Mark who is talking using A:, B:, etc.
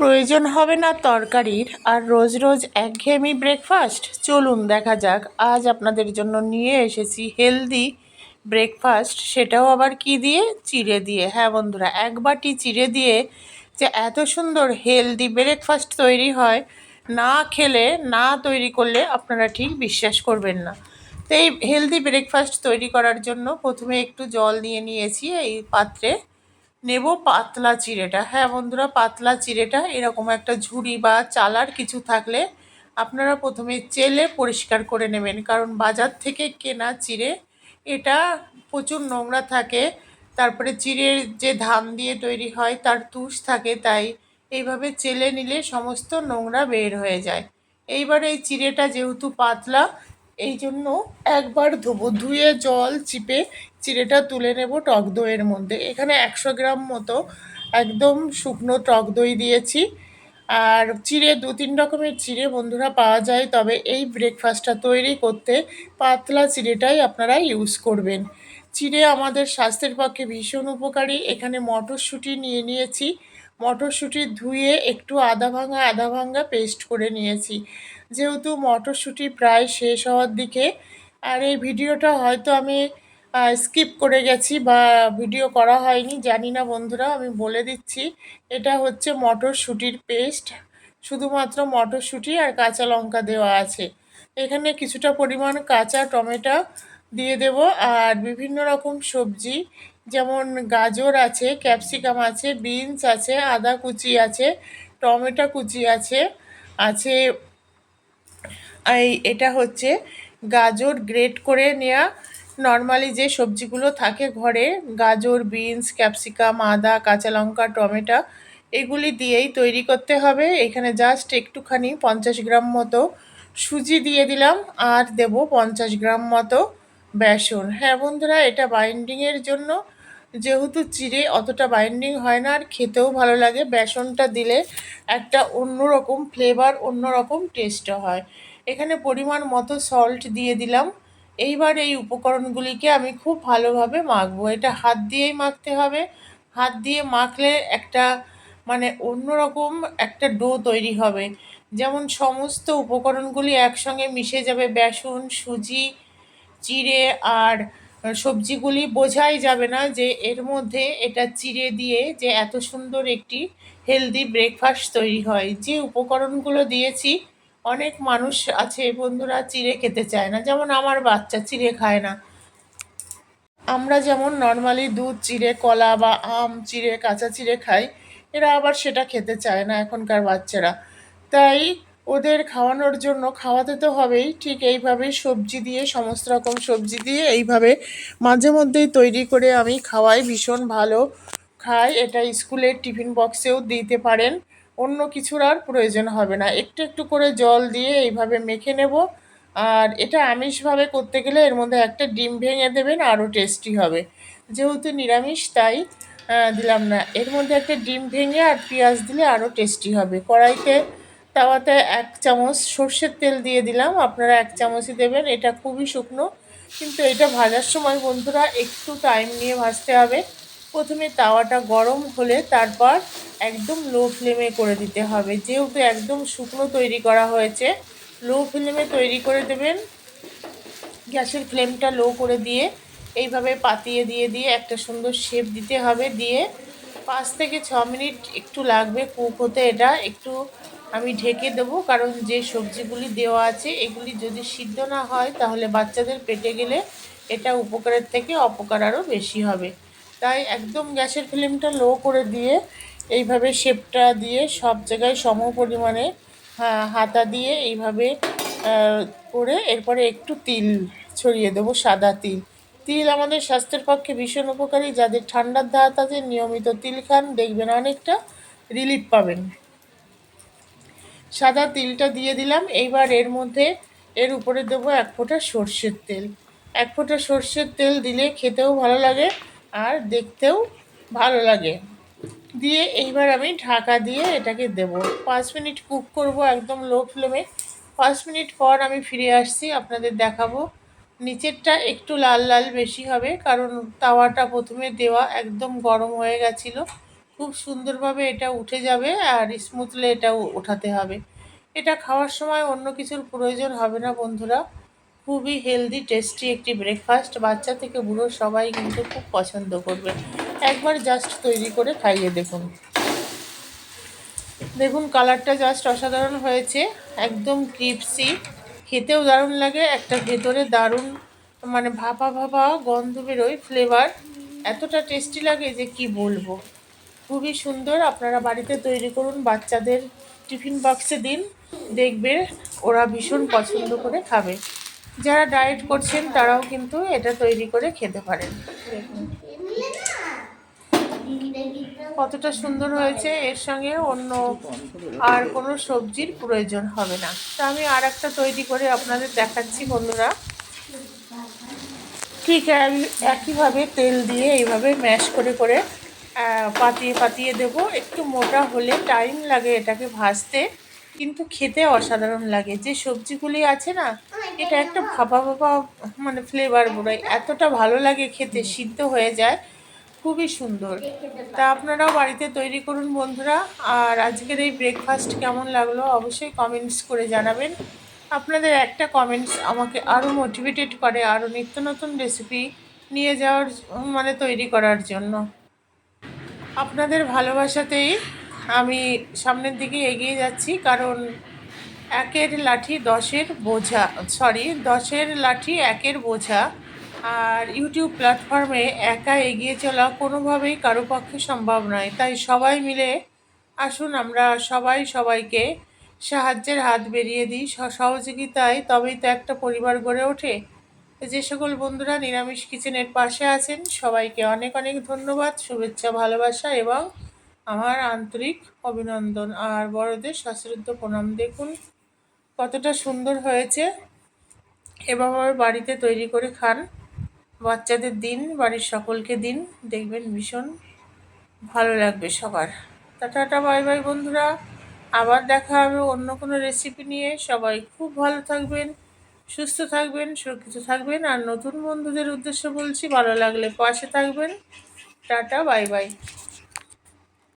A: প্রয়োজন হবে না তরকারির, আর রোজ রোজ একঘেয়েমি ব্রেকফাস্ট চলুন দেখা যাক, আজ আপনাদের জন্য নিয়ে এসেছি হেলদি ব্রেকফাস্ট সেটাও আবার কি দিয়ে? চিড়ে দিয়ে। হ্যাঁ বন্ধুরা, এক বাটি চিড়ে দিয়ে যে এত সুন্দর হেলদি ব্রেকফাস্ট তৈরি হয়, না খেলে, না তৈরি করলে আপনারা ঠিক বিশ্বাস করবেন না। তো এই হেলদি ব্রেকফাস্ট তৈরি করার জন্য প্রথমে একটু জল নিয়ে নিয়েছি এই পাত্রে। নেব পাতলা চিড়েটা। হ্যাঁ বন্ধুরা, পাতলা চিড়েটা এরকম একটা ঝুড়ি বা চালার কিছু থাকলে আপনারা প্রথমে চেলে পরিষ্কার করে নেবেন। কারণ বাজার থেকে কেনা চিড়ে, এটা প্রচুর নোংরা থাকে। তারপরে চিড়ের যে ধান দিয়ে তৈরি হয়, তার তুষ থাকে, তাই এইভাবে চেলে নিলে সমস্ত নোংরা বের হয়ে যায়। এইবার এই চিড়েটা যেহেতু পাতলা এই জন্য একবার ধোবো, ধুয়ে জল চিপে চিড়েটা তুলে নেব টক দইয়ের মধ্যে। এখানে একশো গ্রাম মতো একদম শুকনো টক দই দিয়েছি। আর চিড়ে দু তিন রকমের চিড়ে বন্ধুরা পাওয়া যায়, তবে এই ব্রেকফাস্টটা তৈরি করতে পাতলা চিড়েটাই আপনারা ইউজ করবেন। চিড়ে আমাদের স্বাস্থ্যের পক্ষে ভীষণ উপকারী। এখানে মটরশুঁটি নিয়ে নিয়েছি। মটরশুঁটি ধুয়ে একটু আদা ভাঙা আদা ভাঙা পেস্ট করে নিয়েছি। যেহেতু মটরশুঁটি প্রায় শেষ হওয়ার দিকে, আর এই ভিডিওটা হয়তো আমি স্কিপ করে গেছি বা ভিডিও করা হয়নি, জানি না বন্ধুরা, আমি বলে দিচ্ছি। এটা হচ্ছে মটরশুঁটির পেস্ট শুধুমাত্র মটরশুঁটি আর কাঁচা লঙ্কা দেওয়া আছে। এখানে কিছুটা পরিমাণ কাঁচা টমেটো দিয়ে দেব, আর বিভিন্ন রকম সবজি, যেমন গাজর আছে, ক্যাপসিকাম আছে, বিনস আছে, আদা কুচি আছে, টমেটো কুচি আছে আছে এই, এটা হচ্ছে গাজর গ্রেট করে নেওয়া নর্মালি যে সবজিগুলো থাকে ঘরে, গাজর বিনস ক্যাপসিকাম আদা, কাঁচা লঙ্কা, টমেটো, এগুলি দিয়েই তৈরি করতে হবে। এখানে জাস্ট একটুখানি পঞ্চাশ গ্রাম মতো সুজি দিয়ে দিলাম আর দেব পঞ্চাশ গ্রাম মতো বেসন। হ্যাঁ বন্ধুরা, এটা বাইন্ডিংয়ের জন্য। যেহেতু চিড়ে অতটা বাইন্ডিং হয় না আর খেতেও ভালো লাগে, বেসনটা দিলে একটা অন্যরকম ফ্লেভার অন্যরকম টেস্টও হয়। এখানে পরিমাণ মতো সল্ট দিয়ে দিলাম। এইবার এই উপকরণগুলিকে আমি খুব ভালোভাবে মাখবো। এটা হাত দিয়েই মাখতে হবে। হাত দিয়ে মাখলে একটা মানে অন্যরকম একটা ডো তৈরি হবে। যেমন সমস্ত উপকরণগুলি একসঙ্গে মিশে যাবে। বেসন, সুজি, চিড়ে আর সবজিগুলি বোঝাই যাবে না যে এর মধ্যে এটা চিড়ে দিয়ে যে এত সুন্দর একটি হেলদি ব্রেকফাস্ট তৈরি হয়। যে উপকরণগুলো দিয়েছি অনেক মানুষ আছে, বন্ধুরা চিড়ে খেতে চায় না। যেমন আমার বাচ্চা চিড়ে খায় না। আমরা যেমন নর্মালি দুধ চিড়ে, কলা বা আম চিড়ে, কাঁচা চিড়ে খাই, এরা আবার সেটা খেতে চায় না এখনকার বাচ্চারা। তাই ওদের খাওয়ানোর জন্য খাওয়াতে তো হবেই, ঠিক এইভাবে সবজি দিয়ে, সমস্ত রকম সবজি দিয়ে এইভাবে মাঝে মধ্যেই তৈরি করে আমি খাওয়াই, ভীষণ ভালো খাই। এটা স্কুলের টিফিন বক্সেও দিতে পারেন। অন্য কিছুর আর প্রয়োজন হবে না। একটু একটু করে জল দিয়ে এইভাবে মেখে নেব। আর এটা আমিষভাবে করতে গেলে এর মধ্যে একটা ডিম ভেঙে দেবেন, আরও টেস্টি হবে। যেহেতু নিরামিষ, তাই দিলাম না। এর মধ্যে একটা ডিম ভেঙে আর পেঁয়াজ দিলে আরও টেস্টি হবে। কড়াইতে, তাওয়াতে এক চামচ সর্ষের তেল দিয়ে দিলাম। আপনারা এক চামচই দেবেন, এটা খুবই শুকনো। কিন্তু এটা ভাজার সময় বন্ধুরা, একটু টাইম নিয়ে ভাজতে হবে। প্রথমে তাওয়াটা গরম হলে তারপর একদম লো ফ্লেমে করে দিতে হবে। যেহেতু একদম শুকনো তৈরি করা হয়েছে লো ফ্লেমে তৈরি করে দেবেন। গ্যাসের ফ্লেমটা লো করে দিয়ে এইভাবে পাতিয়ে দিয়ে দিয়ে একটা সুন্দর শেপ দিতে হবে। দিয়ে পাঁচ থেকে ছ মিনিট একটু লাগবে কুক হতে। এটা একটু আমি ঢেকে দেবো, কারণ যে সবজিগুলি দেওয়া আছে, এগুলি যদি সিদ্ধ না হয়, তাহলে বাচ্চাদের পেটে গেলে এটা উপকারের থেকে অপকার আরও বেশি হবে। তাই একদম গ্যাসের ফ্লেমটা লো করে দিয়ে এইভাবে শেপটা দিয়ে সব জায়গায় সম পরিমাণে হাতা দিয়ে এইভাবে করে এরপরে একটু তিল ছড়িয়ে দেবো, সাদা তিল। তিল আমাদের স্বাস্থ্যের পক্ষে ভীষণ উপকারী। যাদের ঠান্ডার ধাত আছে, নিয়মিত তিল খান, দেখবেন অনেকটা রিলিফ পাবেন। সাদা তিলটা দিয়ে দিলাম। এইবার এর মধ্যে, এর উপরে দেবো এক ফোঁটা সর্ষের তেল। এক ফোঁটা সর্ষের তেল দিলে খেতেও ভালো লাগে। আর দেখতেও ভালো লাগে। দিয়ে এইবার আমি ঢাকা দিয়ে এটাকে দেব। পাঁচ মিনিট কুক করব একদম লো ফ্লেমে। পাঁচ মিনিট পর আমি ফিরে আসছি, আপনাদের দেখাবো। নিচেরটা একটু লাল লাল বেশি হবে, কারণ তাওয়াটা প্রথমে দেওয়া একদম গরম হয়ে গেছিল। খুব সুন্দরভাবে এটা উঠে যাবে আর স্মুথলি এটা ওঠাতে হবে। এটা খাওয়ার সময় অন্য কিছুর প্রয়োজন হবে না, বন্ধুরা। খুবই হেলদি টেস্টি একটি ব্রেকফাস্ট বাচ্চা থেকে বুড়ো সবাই কিন্তু খুব পছন্দ করবে। একবার জাস্ট তৈরি করে খাইয়ে দেখুন। দেখুন কালারটা জাস্ট অসাধারণ হয়েছে। একদম ক্রিপসি খেতেও দারুণ লাগে। একটা ভেতরে দারুণ মানে ভাপা ভাপা গন্ধ বেরোয় ফ্লেভার এতটা টেস্টি লাগে যে কি বলব। খুবই সুন্দর। আপনারা বাড়িতে তৈরি করুন বাচ্চাদের টিফিন বক্সে দিন। দেখবে ওরা ভীষণ পছন্দ করে খাবে। যারা ডায়েট করছেন, তারাও কিন্তু এটা তৈরি করে খেতে পারেন। কতটা সুন্দর হয়েছে, এর সঙ্গে অন্য আর কোনো সবজির প্রয়োজন হবে না। তা আমি আর একটা তৈরি করে আপনাদের দেখাচ্ছি, বন্ধুরা। ঠিক এক- একইভাবে তেল দিয়ে এইভাবে ম্যাশ করে করে পাতিয়ে পাতিয়ে দেব। একটু মোটা হলে টাইম লাগে এটাকে ভাজতে, কিন্তু খেতে অসাধারণ লাগে। যে সবজিগুলি আছে না এটা একটা ভাপা ভাপা মানে ফ্লেভার বেরোয় এতটা ভালো লাগে খেতে, সিদ্ধ হয়ে যায়। খুবই সুন্দর। তা আপনারাও বাড়িতে তৈরি করুন বন্ধুরা। আর আজকের এই ব্রেকফাস্ট কেমন লাগল অবশ্যই কমেন্টস করে জানাবেন। আপনাদের একটা কমেন্টস আমাকে আরও মোটিভেটেড করে আরও নিত্য নতুন রেসিপি নিয়ে যাওয়ার মানে তৈরি করার জন্য। আপনাদের ভালোবাসাতেই আমি সামনের দিকে এগিয়ে যাচ্ছি, কারণ একের লাঠি, দশের বোঝা সরি দশের লাঠি, একের বোঝা। আর ইউটিউব প্ল্যাটফর্মে একা এগিয়ে চলা কোনোভাবেই কারও পক্ষে সম্ভব নয়। তাই সবাই মিলে আসুন, আমরা সবাই সবাইকে সাহায্যের হাত বেরিয়ে দিই। সহযোগিতায় তবেই তো একটা পরিবার গড়ে ওঠে। যে সকল বন্ধুরা নিরামিষ কিচেনের পাশে আছেন, সবাইকে অনেক অনেক ধন্যবাদ, শুভেচ্ছা, ভালোবাসা এবং আমার আন্তরিক অভিনন্দন। আর বড়দের সশ্রদ্ধ প্রণাম দেখুন। কতটা সুন্দর হয়েছে এভাবে বাড়িতে তৈরি করে খান। বাচ্চাদের দিন, বাড়ির সকলকে দিন। দেখবেন ভীষণ ভালো লাগবে সবার। টাটা, বাই বাই বন্ধুরা। আবার দেখা হবে অন্য কোনো রেসিপি নিয়ে। সবাই খুব ভালো থাকবেন, সুস্থ থাকবেন, সুরক্ষিত থাকবেন। আর নতুন বন্ধুদের উদ্দেশ্য বলছি, ভালো লাগলে পাশে থাকবেন। Tata, bye bye.